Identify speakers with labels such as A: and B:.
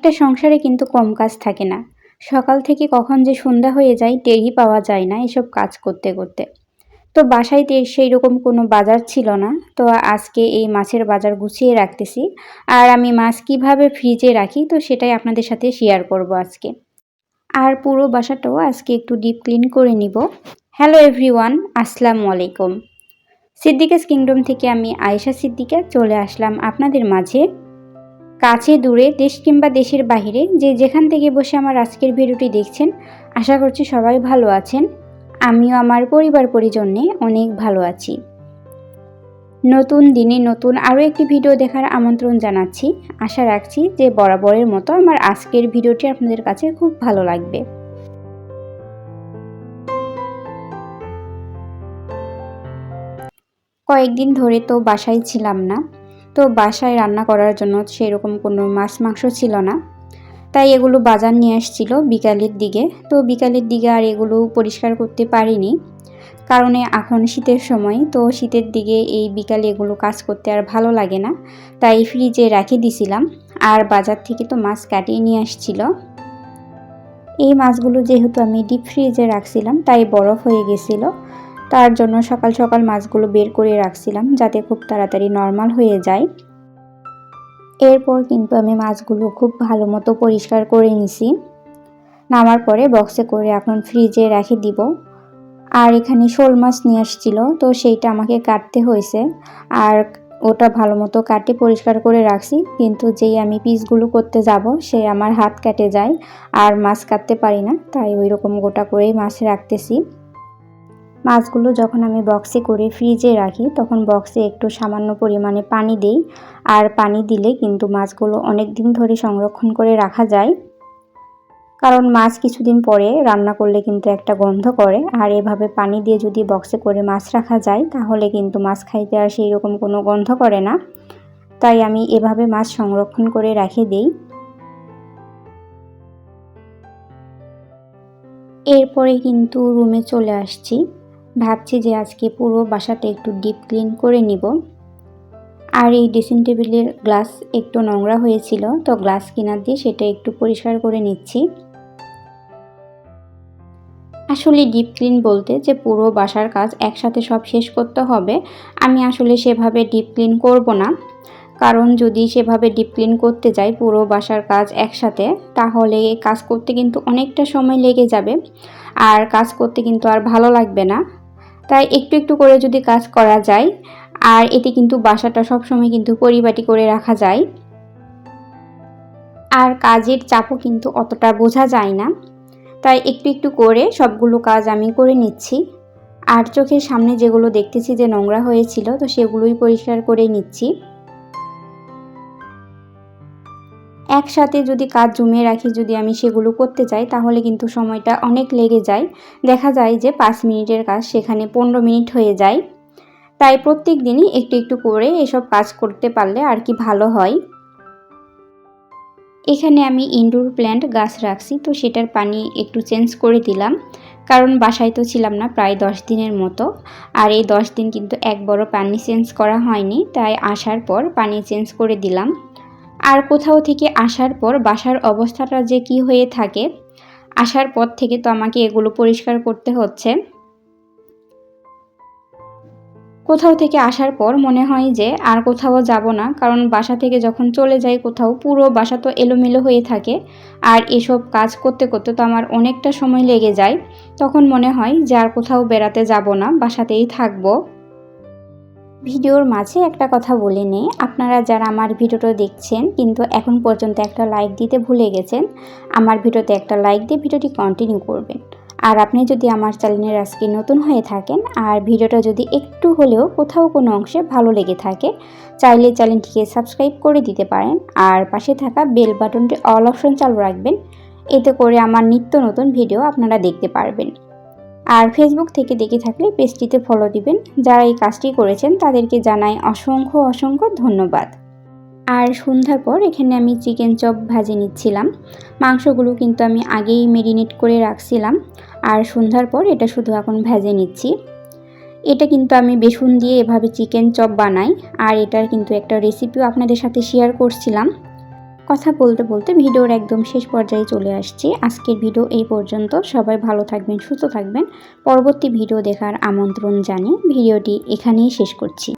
A: একটা সংসারে কিন্তু কম কাজ থাকে না। সকাল থেকে কখন যে সন্ধ্যা হয়ে যায়, টেরই পাওয়া যায় না এসব কাজ করতে করতে। তো বাসায় সেই রকম কোনো বাজার ছিল না। তো আজকে এই মাছের বাজার গুছিয়ে রাখতেছি। আর আমি মাছ কীভাবে ফ্রিজে রাখি, তো সেটাই আপনাদের সাথে শেয়ার করব আজকে। আর পুরো বাসাটাও আজকে একটু ডিপ ক্লিন করে নিব। হ্যালো এভরিওয়ান আসসালামু আলাইকুম। সিদ্দিকাস কিংডম থেকে আমি আয়েশা সিদ্দিকা চলে আসলাম আপনাদের মাঝে। কাছে, দূরে, দেশ কিংবা দেশের বাহিরে, যে যেখান থেকে বসে আমার আজকের ভিডিওটি দেখছেন, আশা করছি সবাই ভালো আছেন। আমিও আমার পরিবার পরিজনে অনেক ভালো আছি। নতুন দিনে নতুন আরও একটি ভিডিও দেখার আমন্ত্রণ জানাচ্ছি। আশা রাখছি যে বরাবরের মতো আমার আজকের ভিডিওটি আপনাদের কাছে খুব ভালো লাগবে। কয়েকদিন ধরে তো বাসায় ছিলাম না। তো বাসায় রান্না করার জন্য সেরকম কোনো মাছ মাংস ছিল না। তাই এগুলো বাজার নিয়ে আসছিল বিকালের দিকে। তো বিকালের দিকে আর এগুলো পরিষ্কার করতে পারিনি। কারণে এখন শীতের সময়, তো শীতের দিকে এই বিকালে এগুলো কাজ করতে আর ভালো লাগে না। তাই ফ্রিজে রেখে দিছিলাম। আর বাজার থেকে তো মাছ কাটিয়ে নিয়ে আসছিল। এই মাছগুলো যেহেতু আমি ডিপ ফ্রিজে রাখছিলাম, তাই বরফ হয়ে গেছিল। তার জন্য সকাল সকাল মাছগুলো বের করে রাখছিলাম যাতে খুব তাড়াতাড়ি নর্মাল হয়ে যায়। এরপর কিন্তু আমি মাছগুলো খুব ভালো মতো পরিষ্কার করে নিছি। নামার পরে বক্সে করে এখন ফ্রিজে রেখে দিব। আর এখানে শোল মাছ নিয়ে আসছিল, তো সেইটা আমাকে কাটতে হয়েছে। আর ওটা ভালো মতো কাটে পরিষ্কার করে রাখছি, কিন্তু যেই আমি পিসগুলো করতে যাব, সে আমার হাত কেটে যায়। আর মাছ কাটতে পারি না, তাই ওই রকম গোটা করেই মাছ রাখতেছি। মাছগুলো যখন আমি বক্সে করে ফ্রিজে রাখি, তখন বক্সে একটু সামান্য পরিমাণে পানি দেই। আর পানি দিলে কিন্তু মাছগুলো অনেক দিন ধরে সংরক্ষণ করে রাখা যায়। কারণ মাছ কিছুদিন পরে রান্না করলে কিন্তু একটা গন্ধ করে। আর এভাবে পানি দিয়ে যদি বক্সে করে মাছ রাখা যায়, তাহলে কিন্তু মাছ খাইতে আর সেই রকম কোনো গন্ধ করে না। তাই আমি এভাবে মাছ সংরক্ষণ করে রেখে দিই। এরপরে কিন্তু রুমে চলে আসছি। ভাবছি যে আজকে পুরো বাসাটা একটু ডিপ ক্লিন করে নিব। আর এই ড্রেসিং টেবিলের গ্লাস একটু নোংরা হয়েছিল, তো গ্লাস কিনার দিয়ে সেটা একটু পরিষ্কার করে নিচ্ছি। আসলে ডিপ ক্লিন বলতে যে পুরো বাসার কাজ একসাথে সব শেষ করতে হবে, আমি আসলে সেভাবে ডিপ ক্লিন করব না। কারণ যদি সেভাবে ডিপ ক্লিন করতে যাই পুরো বাসার কাজ একসাথে, তাহলে কাজ করতে কিন্তু অনেকটা সময় লেগে যাবে। আর কাজ করতে কিন্তু আর ভালো লাগবে না। তাই একটু একটু করে যদি কাজ করা যায়, আর এতে কিন্তু বাসাটা সবসময় কিন্তু পরিপাটি করে রাখা যায়। আর কাজের চাপও কিন্তু অতটা বোঝা যায় না। তাই একটু একটু করে সবগুলো কাজ আমি করে নিচ্ছি। আর চোখের সামনে যেগুলো দেখতেছি যে নোংরা হয়েছিল, তো সেগুলোই পরিষ্কার করে নিচ্ছি। একসাথে যদি কাজ জমিয়ে রাখি, যদি আমি সেগুলো করতে চাই, তাহলে কিন্তু সময়টা অনেক লেগে যায়। দেখা যায় যে পাঁচ মিনিটের কাজ সেখানে পনেরো মিনিট হয়ে যায়। তাই প্রত্যেক দিনই একটু একটু করে এসব কাজ করতে পারলে আর কি ভালো হয়। এখানে আমি ইনডোর প্ল্যান্ট গাছ রাখছি, তো সেটার পানি একটু চেঞ্জ করে দিলাম। কারণ বাসায় তো ছিলাম না প্রায় দশ দিনের মতো। আর এই দশ দিন কিন্তু এক বড় পানি চেঞ্জ করা হয়নি, তাই আসার পর পানি চেঞ্জ করে দিলাম। আর কোথাও থেকে আসার পর বাসার অবস্থাটা যে কি হয়ে থাকে, আসার পর থেকে তো আমাকে এগুলো পরিষ্কার করতে হচ্ছে। কোথাও থেকে আসার পর মনে হয় যে আর কোথাও যাব না, কারণ বাসা থেকে যখন চলে যাই কোথাও পুরো বাসা তো এলোমেলো হয়ে থাকে। আর এসব কাজ করতে করতে তো আমার অনেকটা সময় লেগে যায়। তখন মনে হয় যে আর কোথাও বেড়াতে যাব না, বাসাতেই থাকব। ভিডিওর মাঝে একটা কথা বলে নেই। আপনারা যারা আমার ভিডিওটা দেখছেন, কিন্তু এখন পর্যন্ত একটা লাইক দিতে ভুলে গেছেন, আমার ভিডিওতে একটা লাইক দিয়ে ভিডিওটি কন্টিনিউ করবেন। আর আপনি যদি আমার চ্যানেলের আজকে নতুন হয়ে থাকেন, আর ভিডিওটা যদি একটু হলেও কোথাও কোনো অংশে ভালো লেগে থাকে, চাইলে চ্যানেলটিকে সাবস্ক্রাইব করে দিতে পারেন। আর পাশে থাকা বেল বাটনটি অল অপশন চালু রাখবেন। এতে করে আমার নিত্য নতুন ভিডিও আপনারা দেখতে পারবেন। আর ফেসবুক থেকে দেখে থাকলে পেজটিতে ফলো দিবেন। যারা এই কাজটি করেছেন, তাদেরকে জানাই অসংখ্য অসংখ্য ধন্যবাদ। আর সন্ধ্যার পর এখানে আমি চিকেন চপ ভাজে নিচ্ছিলাম। মাংসগুলো কিন্তু আমি আগেই মেরিনেট করে রাখছিলাম। আর সন্ধ্যার পর এটা শুধু এখন ভেজে নিচ্ছি। এটা কিন্তু আমি বেসন দিয়ে এভাবে চিকেন চপ বানাই। আর এটার কিন্তু একটা রেসিপিও আপনাদের সাথে শেয়ার করছিলাম। কথা বলতে বলতে ভিডিওর একদম শেষ পর্যায়ে চলে আসছি। আজকের ভিডিও এই পর্যন্ত। সবাই ভালো থাকবেন, সুস্থ থাকবেন। পরবর্তী ভিডিও দেখার আমন্ত্রণ জানিয়ে ভিডিওটি এখানেই শেষ করছি।